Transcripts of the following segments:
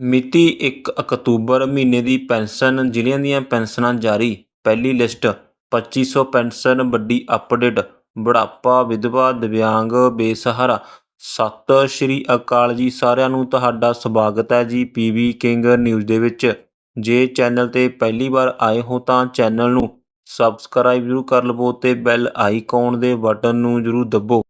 ਮਿਤੀ ਇੱਕ ਅਕਤੂਬਰ ਮਹੀਨੇ ਦੀ ਪੈਨਸ਼ਨ, ਜ਼ਿਲ੍ਹਿਆਂ ਦੀਆਂ ਪੈਨਸ਼ਨਾਂ ਜਾਰੀ। ਪਹਿਲੀ ਲਿਸਟ, ਪੱਚੀ ਸੌ ਪੈਨਸ਼ਨ, ਵੱਡੀ ਅਪਡੇਟ, ਬੁਢਾਪਾ, ਵਿਧਵਾ, ਦਿਵਿਆਂਗ, ਬੇਸਹਾਰਾ। ਸਤਿ ਸ਼੍ਰੀ ਅਕਾਲ ਜੀ, ਸਾਰਿਆਂ ਨੂੰ ਤੁਹਾਡਾ ਸਵਾਗਤ ਹੈ ਜੀ ਪੀਵੀ ਕਿੰਗ ਨਿਊਜ਼ ਦੇ ਵਿੱਚ। ਜੇ ਚੈਨਲ ਤੇ ਪਹਿਲੀ ਵਾਰ ਆਏ ਹੋ ਤਾਂ ਚੈਨਲ ਨੂੰ ਸਬਸਕ੍ਰਾਈਬ ਜ਼ਰੂਰ ਕਰ ਲਵੋ ਤੇ ਬੈਲ ਆਈਕਨ ਦੇ ਬਟਨ ਨੂੰ ਜ਼ਰੂਰ ਦੱਬੋ।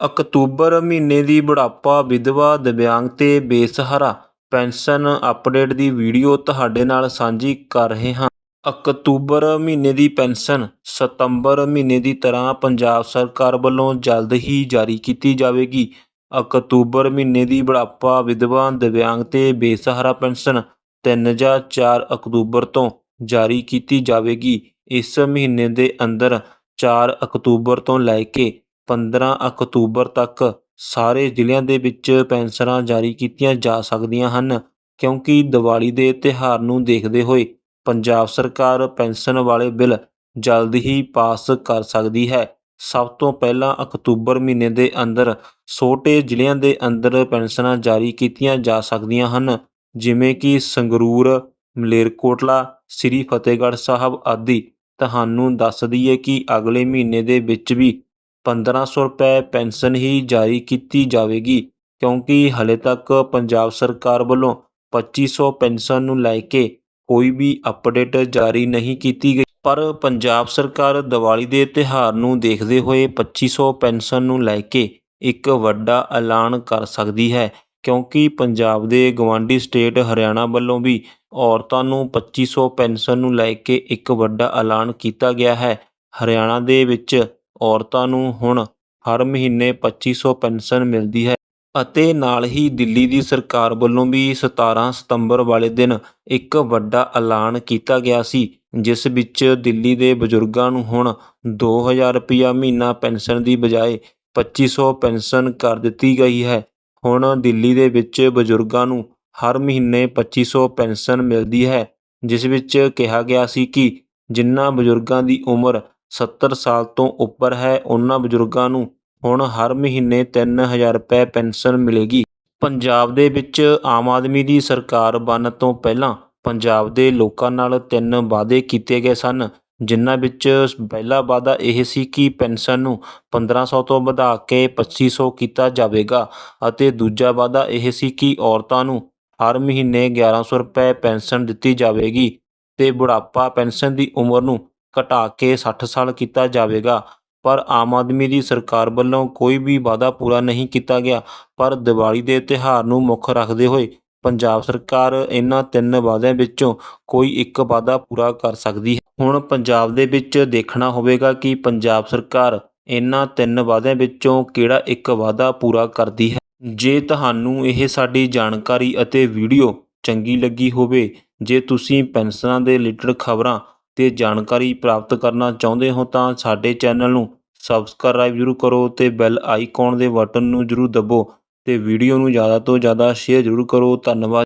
ਅਕਤੂਬਰ ਮਹੀਨੇ ਦੀ ਬੁਢਾਪਾ, ਵਿਧਵਾ, ਦਿਵਿਆਂਗ ਤੇ ਬੇਸਹਾਰਾ। ਪੈਨਸ਼ਨ ਅਪਡੇਟ ਦੀ ਵੀਡੀਓ ਤੁਹਾਡੇ ਨਾਲ ਸਾਂਝੀ ਕਰ ਰਹੇ ਹਾਂ। ਅਕਤੂਬਰ ਮਹੀਨੇ ਦੀ ਪੈਨਸ਼ਨ, ਸਤੰਬਰ ਮਹੀਨੇ ਦੀ ਤਰ੍ਹਾਂ ਪੰਜਾਬ ਸਰਕਾਰ ਵੱਲੋਂ ਜਲਦ ਹੀ ਜਾਰੀ ਕੀਤੀ ਜਾਵੇਗੀ। ਅਕਤੂਬਰ ਮਹੀਨੇ ਦੀ ਬੁਢਾਪਾ ਵਿਧਵਾ ਦਿਵਿਆਂਗ ਤੇ ਬੇਸਹਾਰਾ ਪੈਨਸ਼ਨ 3 ਜਾਂ 4 ਅਕਤੂਬਰ ਤੋਂ ਜਾਰੀ ਕੀਤੀ ਜਾਵੇਗੀ। ਇਸ ਮਹੀਨੇ ਦੇ ਅੰਦਰ 4 ਅਕਤੂਬਰ ਤੋਂ ਲੈ ਕੇ 15 ਅਕਤੂਬਰ ਤੱਕ ਸਾਰੇ ਜ਼ਿਲ੍ਹਿਆਂ ਦੇ ਵਿੱਚ ਪੈਨਸ਼ਨਾਂ ਜਾਰੀ ਕੀਤੀਆਂ ਜਾ ਸਕਦੀਆਂ ਹਨ, ਕਿਉਂਕਿ ਦੀਵਾਲੀ ਦੇ ਤਿਉਹਾਰ ਨੂੰ ਦੇਖਦੇ ਹੋਏ ਪੰਜਾਬ ਸਰਕਾਰ ਪੈਨਸ਼ਨ ਵਾਲੇ ਬਿੱਲ ਜਲਦ ਹੀ ਪਾਸ ਕਰ ਸਕਦੀ ਹੈ। ਸਭ ਤੋਂ ਪਹਿਲਾਂ ਅਕਤੂਬਰ ਮਹੀਨੇ ਦੇ ਅੰਦਰ ਛੋਟੇ ਜ਼ਿਲ੍ਹਿਆਂ ਦੇ ਅੰਦਰ ਪੈਨਸ਼ਨਾਂ ਜਾਰੀ ਕੀਤੀਆਂ ਜਾ ਸਕਦੀਆਂ ਹਨ, ਜਿਵੇਂ ਕਿ ਸੰਗਰੂਰ, ਮਲੇਰਕੋਟਲਾ, ਸ੍ਰੀ ਫਤਿਹਗੜ੍ਹ ਸਾਹਿਬ ਆਦਿ। ਤੁਹਾਨੂੰ ਦੱਸ ਦਈਏ ਕਿ ਅਗਲੇ ਮਹੀਨੇ ਦੇ ਵਿੱਚ ਵੀ 1500 ਰੁਪਏ ਪੈਨਸ਼ਨ ਹੀ ਜਾਰੀ ਕੀਤੀ ਜਾਵੇਗੀ, ਕਿਉਂਕਿ ਹਲੇ ਤੱਕ ਪੰਜਾਬ ਸਰਕਾਰ ਵੱਲੋਂ 2500 ਪੈਨਸ਼ਨ ਨੂੰ ਲੈ ਕੇ ਕੋਈ ਵੀ ਅਪਡੇਟ ਜਾਰੀ ਨਹੀਂ ਕੀਤੀ ਗਈ। ਪਰ ਪੰਜਾਬ ਸਰਕਾਰ ਦੀਵਾਲੀ ਦੇ ਤਿਉਹਾਰ ਨੂੰ ਦੇਖਦੇ ਹੋਏ 2500 ਪੈਨਸ਼ਨ ਨੂੰ ਲੈ ਕੇ ਇੱਕ ਵੱਡਾ ਐਲਾਨ ਕਰ ਸਕਦੀ ਹੈ, ਕਿਉਂਕਿ ਪੰਜਾਬ ਦੇ ਗਵਾਂਢੀ ਸਟੇਟ ਹਰਿਆਣਾ ਵੱਲੋਂ ਵੀ ਔਰਤਾਂ ਨੂੰ 2500 ਪੈਨਸ਼ਨ ਨੂੰ ਲੈ ਕੇ ਇੱਕ ਵੱਡਾ ਐਲਾਨ ਕੀਤਾ ਗਿਆ ਹੈ। ਹਰਿਆਣਾ ਦੇ ਵਿੱਚ ਔਰਤਾਂ ਨੂੰ ਹੁਣ ਹਰ ਮਹੀਨੇ 2500 ਪੈਨਸ਼ਨ ਮਿਲਦੀ ਹੈ ਅਤੇ ਨਾਲ ਹੀ ਦਿੱਲੀ ਦੀ ਸਰਕਾਰ ਵੱਲੋਂ ਵੀ 17 ਸਤੰਬਰ ਵਾਲੇ ਦਿਨ ਇੱਕ ਵੱਡਾ ਐਲਾਨ ਕੀਤਾ ਗਿਆ ਸੀ, ਜਿਸ ਵਿੱਚ ਦਿੱਲੀ ਦੇ ਬਜ਼ੁਰਗਾਂ ਨੂੰ ਹੁਣ 2000 ਰੁਪਇਆ ਮਹੀਨਾ ਪੈਨਸ਼ਨ ਦੀ ਬਜਾਏ 2500 ਪੈਨਸ਼ਨ ਕਰ ਦਿੱਤੀ ਗਈ ਹੈ। ਹੁਣ ਦਿੱਲੀ ਦੇ ਵਿੱਚ ਬਜ਼ੁਰਗਾਂ ਨੂੰ ਹਰ ਮਹੀਨੇ 2500 ਪੈਨਸ਼ਨ ਮਿਲਦੀ ਹੈ, ਜਿਸ ਵਿੱਚ ਕਿਹਾ ਗਿਆ ਸੀ ਕਿ ਜਿਨ੍ਹਾਂ ਬਜ਼ੁਰਗਾਂ ਦੀ ਉਮਰ 70 ਸਾਲ ਤੋਂ ਉੱਪਰ ਹੈ। ਉਹਨਾਂ ਬਜ਼ੁਰਗਾਂ ਨੂੰ ਹੁਣ ਹਰ ਮਹੀਨੇ 3000 ਰੁਪਏ ਪੈਨਸ਼ਨ ਮਿਲੇਗੀ। ਪੰਜਾਬ ਦੇ ਵਿੱਚ ਆਮ ਆਦਮੀ ਦੀ ਸਰਕਾਰ ਬਣਨ ਤੋਂ ਪਹਿਲਾਂ ਪੰਜਾਬ ਦੇ ਲੋਕਾਂ ਨਾਲ ਤਿੰਨ ਵਾਅਦੇ ਕੀਤੇ ਗਏ ਸਨ। ਜਿਨ੍ਹਾਂ ਵਿੱਚ ਪਹਿਲਾ ਵਾਅਦਾ ਇਹ ਸੀ ਕਿ ਪੈਨਸ਼ਨ ਨੂੰ 1500 ਤੋਂ ਵਧਾ ਕੇ 2500 ਕੀਤਾ ਜਾਵੇਗਾ ਅਤੇ ਦੂਜਾ ਵਾਅਦਾ ਇਹ ਸੀ ਕਿ ਔਰਤਾਂ ਨੂੰ ਹਰ ਮਹੀਨੇ 1100 ਰੁਪਏ ਪੈਨਸ਼ਨ ਦਿੱਤੀ ਜਾਵੇਗੀ ਤੇ ਬੁਢਾਪਾ ਪੈਨਸ਼ਨ ਦੀ ਉਮਰ ਨੂੰ ਘਟਾ ਕੇ ਸੱਠ ਸਾਲ ਕੀਤਾ ਜਾਵੇਗਾ। ਪਰ ਆਮ ਆਦਮੀ ਦੀ ਸਰਕਾਰ ਵੱਲੋਂ ਕੋਈ ਵੀ ਵਾਅਦਾ ਪੂਰਾ ਨਹੀਂ ਕੀਤਾ ਗਿਆ। ਪਰ ਦੀਵਾਲੀ ਦੇ ਤਿਉਹਾਰ ਨੂੰ ਮੁੱਖ ਰੱਖਦੇ ਹੋਏ ਪੰਜਾਬ ਸਰਕਾਰ ਇਹਨਾਂ ਤਿੰਨ ਵਾਅਦਿਆਂ ਵਿੱਚੋਂ ਕੋਈ ਇੱਕ ਵਾਅਦਾ ਪੂਰਾ ਕਰ ਸਕਦੀ ਹੈ। ਹੁਣ ਪੰਜਾਬ ਦੇ ਵਿੱਚ ਦੇਖਣਾ ਹੋਵੇਗਾ ਕਿ ਪੰਜਾਬ ਸਰਕਾਰ ਇਹਨਾਂ ਤਿੰਨ ਵਾਅਦਿਆਂ ਵਿੱਚੋਂ ਕਿਹੜਾ ਇੱਕ ਵਾਅਦਾ ਪੂਰਾ ਕਰਦੀ ਹੈ। ਜੇ ਤੁਹਾਨੂੰ ਇਹ ਸਾਡੀ ਜਾਣਕਾਰੀ ਅਤੇ ਵੀਡੀਓ ਚੰਗੀ ਲੱਗੀ ਹੋਵੇ, ਜੇ ਤੁਸੀਂ ਪੈਨਸ਼ਨਾਂ ਦੇ ਰਿਲੇਟਡ ਖਬਰਾਂ ਤੇ ਜਾਣਕਾਰੀ ਪ੍ਰਾਪਤ ਕਰਨਾ ਚਾਹੁੰਦੇ ਹੋ ਤਾਂ ਸਾਡੇ ਚੈਨਲ ਨੂੰ ਸਬਸਕ੍ਰਾਈਬ ਜ਼ਰੂਰ ਕਰੋ ਅਤੇ ਬੈਲ ਆਈਕਨ ਦੇ ਬਟਨ ਨੂੰ ਜ਼ਰੂਰ ਦੱਬੋ ਅਤੇ ਵੀਡੀਓ ਨੂੰ ਜ਼ਿਆਦਾ ਤੋਂ ਜ਼ਿਆਦਾ ਸ਼ੇਅਰ ਜ਼ਰੂਰ ਕਰੋ। ਧੰਨਵਾਦ।